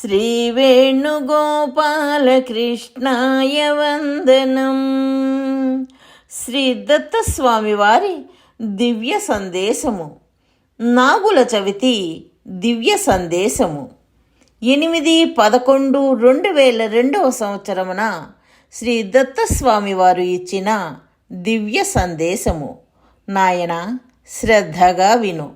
శ్రీవేణుగోపాలకృష్ణాయ వందనం. శ్రీ దత్తస్వామి వారి దివ్య సందేశము. నాగుల చవితి దివ్య సందేశము. ఎనిమిది పదకొండు రెండు వేల రెండవ సంవత్సరమున శ్రీ దత్తస్వామి వారు ఇచ్చిన దివ్య సందేశము. నాయన శ్రద్ధగా విను.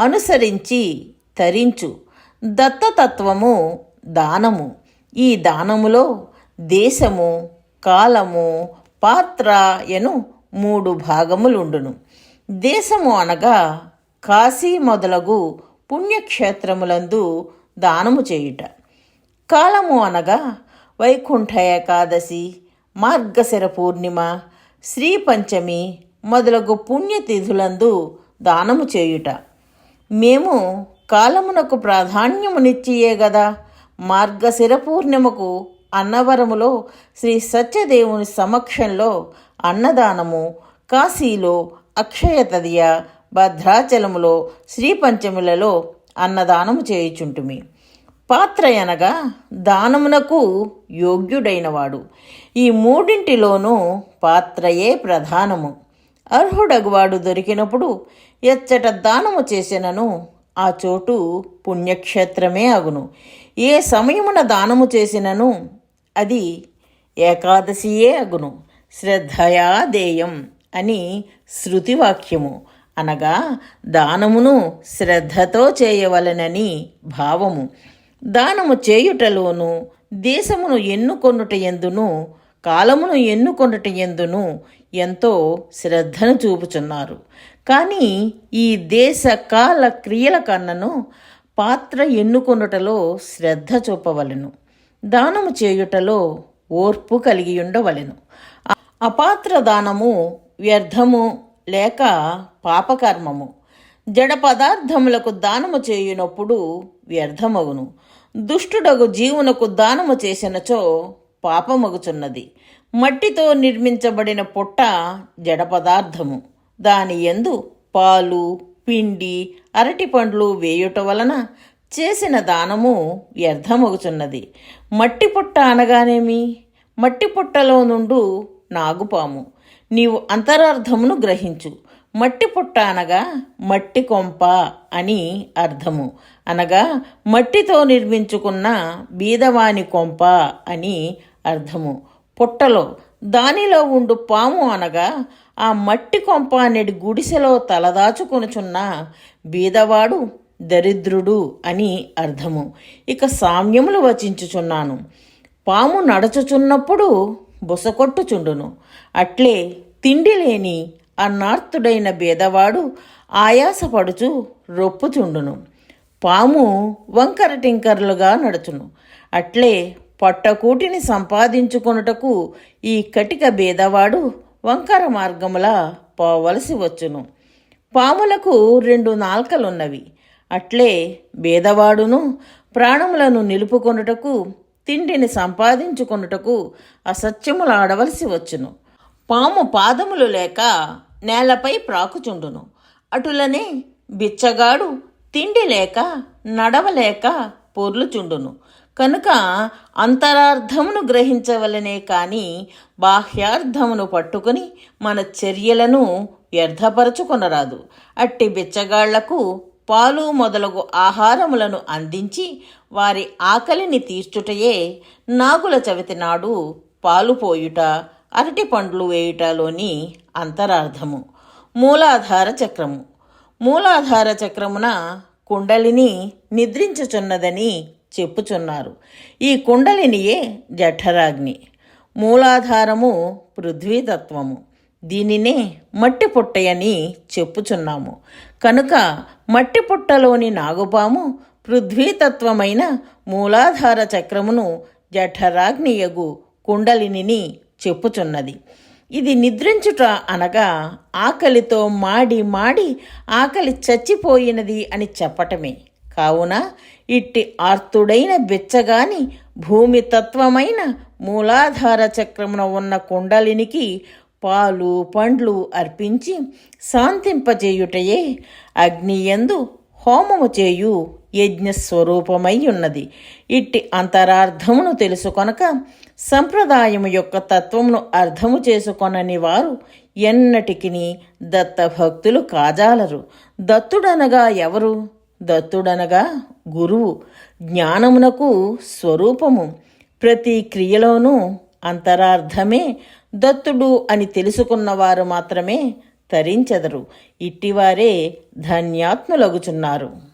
అనుసరించి తరించు. దత్తతత్వము దానము. ఈ దానములో దేశము కాలము పాత్ర ఎను మూడు భాగములుండును. దేశము అనగా కాశీ మొదలగు పుణ్యక్షేత్రములందు దానము చేయుట. కాలము అనగా వైకుంఠ ఏకాదశి మార్గశిర పూర్ణిమ శ్రీ పంచమి మొదలగు పుణ్యతిథులందు దానము చేయుట. మేము కాలమునకు ప్రాధాన్యమునిచ్చియే గదా. మార్గశిర పూర్ణిమకు అన్నవరములో శ్రీ సత్యదేవుని సమక్షంలో అన్నదానము కాశీలో అక్షయ తదియ భద్రాచలములో శ్రీ పంచములలో అన్నదానము చేయుచుంటుమి. పాత్ర అనగా దానమునకు యోగ్యుడైనవాడు. ఈ మూడింటిలోనూ పాత్రయే ప్రధానము. అర్హుడగువాడు దొరికినప్పుడు ఎచ్చట దానము చేసినను ఆ చోటు పుణ్యక్షేత్రమే అగును. ఏ సమయమున దానము చేసినను అది ఏకాదశియే అగును. శ్రద్ధయా దేయం అని శృతివాక్యము. అనగా దానమును శ్రద్ధతో చేయవలనని భావము. దానము చేయుటలోను దేశమును ఎన్నుకొనుట ఎందును కాలమును ఎన్నుకొనుట ఎందును ఎంతో శ్రద్ధను చూపుచున్నారు. కానీ ఈ దేశ కాల క్రియల కన్నను పాత్ర ఎన్నుకొనుటలో శ్రద్ధ చూపవలెను. దానము చేయుటలో ఓర్పు కలిగి ఉండవలెను అపాత్ర దానము వ్యర్థము లేక పాపకర్మము. జడ పదార్థములకు దానము చేయునప్పుడు వ్యర్థమగును. దుష్టుడగు జీవునకు దానము చేసినచో పాపమగుచున్నది. మట్టితో నిర్మించబడిన పుట్ట జడ పదార్థము. దాని ఎందు పాలు పిండి అరటిపండ్లు వేయుట వలన చేసిన దానము వ్యర్థమగుచున్నది. మట్టి పుట్ట అనగానేమి? మట్టి పుట్టలో నుండు నాగుపాము. నీవు అంతరార్థమును గ్రహించు. మట్టి పుట్ట అనగా మట్టి కొంప అని అర్థము. అనగా మట్టితో నిర్మించుకున్న బీదవాని కొంప అని అర్థము. పుట్టలో దానిలో ఉండు పాము అనగా ఆ మట్టి కొంప అనేది గుడిసెలో తలదాచుకొనుచున్న బీదవాడు దరిద్రుడు అని అర్థము. ఇక సామ్యములు వచించుచున్నాను. పాము నడచుచున్నప్పుడు బుసకొట్టుచుండును అట్లే తిండి లేని అన్నార్తుడైన బీదవాడు ఆయాసపడుచు రొప్పుచుండును. పాము వంకర టింకర్లుగా నడుచును. అట్లే పట్టకూటిని సంపాదించుకొనుటకు ఈ కటిక బేదవాడు వంకర మార్గములా పోవలసి వచ్చును. పాములకు రెండు నాల్కలున్నవి. అట్లే బేదవాడును ప్రాణములను నిలుపుకొనుటకు తిండిని సంపాదించుకొనుటకు అసత్యములాడవలసి వచ్చును. పాము పాదములు లేక నేలపై ప్రాకుచుండును. అటులనే బిచ్చగాడు తిండి లేక నడవలేక పొర్లుచుండును కనుక అంతరార్థమును గ్రహించవలనే కాని బాహ్యార్థమును పట్టుకుని మన చర్యలను వ్యర్థపరచుకొనరాదు. అట్టి బిచ్చగాళ్ళకు పాలు మొదలగు ఆహారములను అందించి వారి ఆకలిని తీర్చుటయే నాగుల చవితి నాడు పాలు పోయుట అరటి పండ్లు వేయుటలోని అంతరార్థము. మూలాధార చక్రము. మూలాధార చక్రమున కుండలిని నిద్రించుచున్నదని చెప్పుచున్నారు. ఈ కుండలినియే జఠరాగ్ని. మూలాధారము పృథ్వీతత్వము. దీనినే మట్టి పుట్టయని చెప్పుచున్నాము. కనుక మట్టి పుట్టలోని నాగుపాము పృథ్వీతత్వమైన మూలాధార చక్రమును జఠరాగ్నియగు కుండలినిని చెప్పుచున్నది. ఇది నిద్రించుట అనగా ఆకలితో మాడి మాడి ఆకలి చచ్చిపోయినది అని చెప్పటమే. కావున ఇట్టి ఆర్తుడైన బిచ్చగాని భూమి తత్వమైన మూలాధార చక్రమున ఉన్న కుండలినికి పాలు పండ్లు అర్పించి శాంతింపజేయుటయే అగ్నియందు హోమము చేయు. యజ్ఞస్వరూపమై ఉన్నది ఇట్టి అంతరార్థమును తెలుసుకొనక సంప్రదాయము యొక్క తత్వమును అర్థము చేసుకొనని వారు ఎన్నటికిని దత్తభక్తులు కాజాలరు. దత్తుడనగా ఎవరు? దత్తుడనగా గురువు. జ్ఞానమునకు స్వరూపము. ప్రతి క్రియలోనూ అంతరార్థమే దత్తుడు అని తెలుసుకున్నవారు మాత్రమే తరించెదరు. ఇట్టివారే ధన్యాత్ములగుచున్నారు.